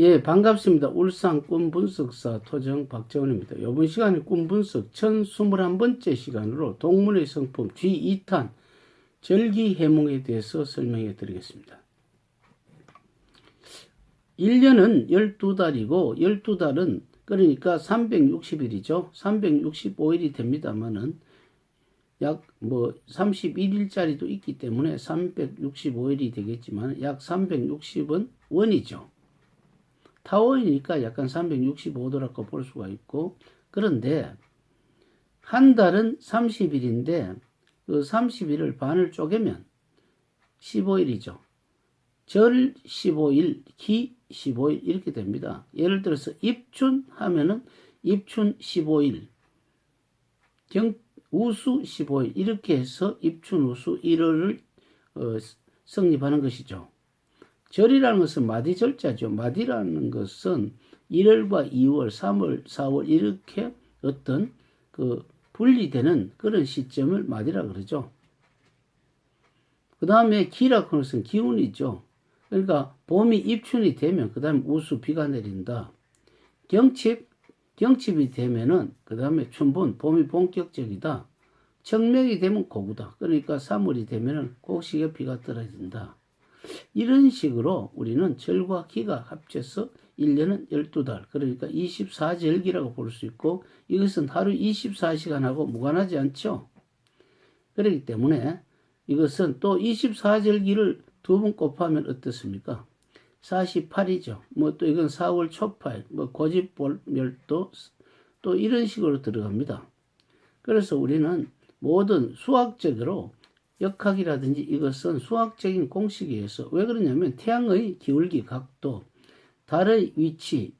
예, 반갑습니다. 울산 꿈 분석사 토정 박정원입니다. 이번 시간에 꿈 분석 1021번째 시간으로 동물의 성품 G2탄 절기 해몽에 대해서 설명해 드리겠습니다. 1년은 12달이고 12달은 그러니까 360일이죠. 365일이 됩니다만은 약뭐 31일짜리도 있기 때문에 365일이 되겠지만 약 360은 원이죠. 타워이니까 약간 365도라고 볼 수가 있고 그런데 한 달은 30일인데 그 30일을 반을 쪼개면 15일이죠. 절 15일, 기 15일 이렇게 됩니다. 예를 들어서 입춘 하면은 입춘 15일, 경 우수 15일 이렇게 해서 입춘 우수 1월을 어, 성립하는 것이죠. 절이라는 것은 마디절자죠. 마디라는 것은 1월과 2월, 3월, 4월 이렇게 어떤 그 분리되는 그런 시점을 마디라 그러죠. 그 다음에 기라고 하는 것은 기운이죠. 그러니까 봄이 입춘이 되면 그 다음에 우수 비가 내린다. 경칩, 경칩이 되면은 그 다음에 춘분, 봄이 본격적이다. 청명이 되면 고구다. 그러니까 3월이 되면은 곡식에 비가 떨어진다. 이런 식으로 우리는 절과 기가 합쳐서 1년은 12달, 그러니까 24절기라고 볼 수 있고 이것은 하루 24시간하고 무관하지 않죠. 그렇기 때문에 이것은 또 24절기를 두 번 곱하면 어떻습니까? 48이죠. 뭐 또 이건 4월 초파일, 뭐 고집멸도 또 이런 식으로 들어갑니다. 그래서 우리는 모든 수학적으로 역학이라든지 이것은 수학적인 공식에 의해서 왜 그러냐면 태양의 기울기 각도, 달의 위치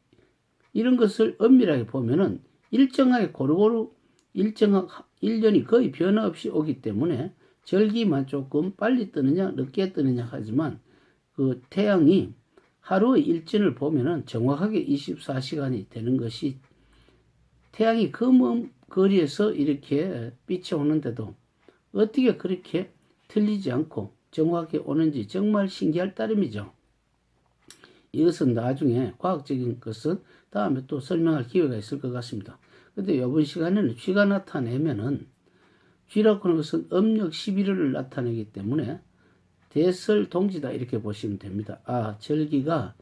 이런 것을 엄밀하게 보면은 일정하게 고루고루 일정한 1년이 거의 변화 없이 오기 때문에 절기만 조금 빨리 뜨느냐 늦게 뜨느냐 하지만 그 태양이 하루의 일진을 보면은 정확하게 24시간이 되는 것이 태양이 그 먼 거리에서 이렇게 빛이 오는데도 어떻게 그렇게 틀리지 않고 정확하게 오는지 정말 신기할 따름이죠. 이것은 나중에 과학적인 것은 다음에 또 설명할 기회가 있을 것 같습니다. 근데 이번 시간에는 쥐가 나타내면은 쥐라고 하는 것은 음력 11월을 나타내기 때문에 대설 동지다 이렇게 보시면 됩니다. 아 절기가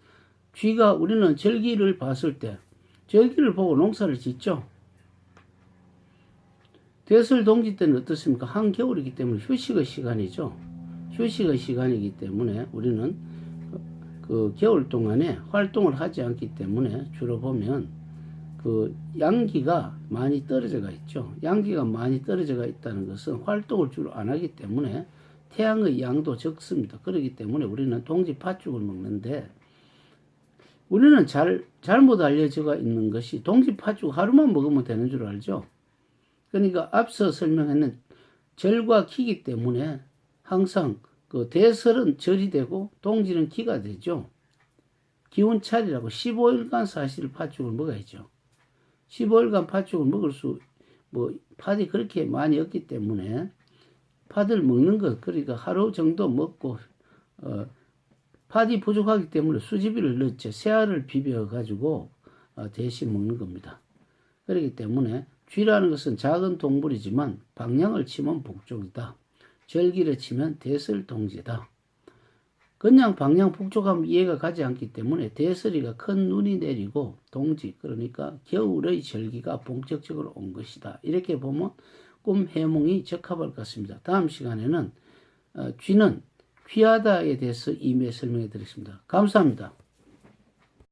쥐가 우리는 절기를 봤을 때 절기를 보고 농사를 짓죠. 대설 동지 때는 어떻습니까? 한겨울이기 때문에 휴식의 시간이죠. 휴식의 시간이기 때문에 우리는 그 겨울 동안에 활동을 하지 않기 때문에 주로 보면 그 양기가 많이 떨어져가 있죠. 양기가 많이 떨어져가 있다는 것은 활동을 주로 안 하기 때문에 태양의 양도 적습니다. 그렇기 때문에 우리는 동지 팥죽을 먹는데 우리는 잘 잘못 알려져 있는 것이 동지 팥죽 하루만 먹으면 되는 줄 알죠. 그러니까 앞서 설명했는 절과 기기 때문에 항상 그 대설은 절이 되고 동지는 기가 되죠. 기운 차리라고 15일간 사실 팥죽을 먹어야죠. 15일간 팥죽을 먹을 수, 뭐, 팥이 그렇게 많이 없기 때문에 팥을 먹는 것, 그러니까 하루 정도 먹고, 어, 팥이 부족하기 때문에 수지비를 넣죠. 새알을 비벼가지고 어, 대신 먹는 겁니다. 그렇기 때문에 쥐라는 것은 작은 동물이지만 방향을 치면 북쪽이다. 절기를 치면 대설동지다. 그냥 방향 북쪽하면 이해가 가지 않기 때문에 대설이가 큰 눈이 내리고 동지 그러니까 겨울의 절기가 본격적으로 온 것이다. 이렇게 보면 꿈 해몽이 적합할 것 같습니다. 다음 시간에는 어, 쥐는 귀하다에 대해서 임의 설명해 드리겠습니다. 감사합니다.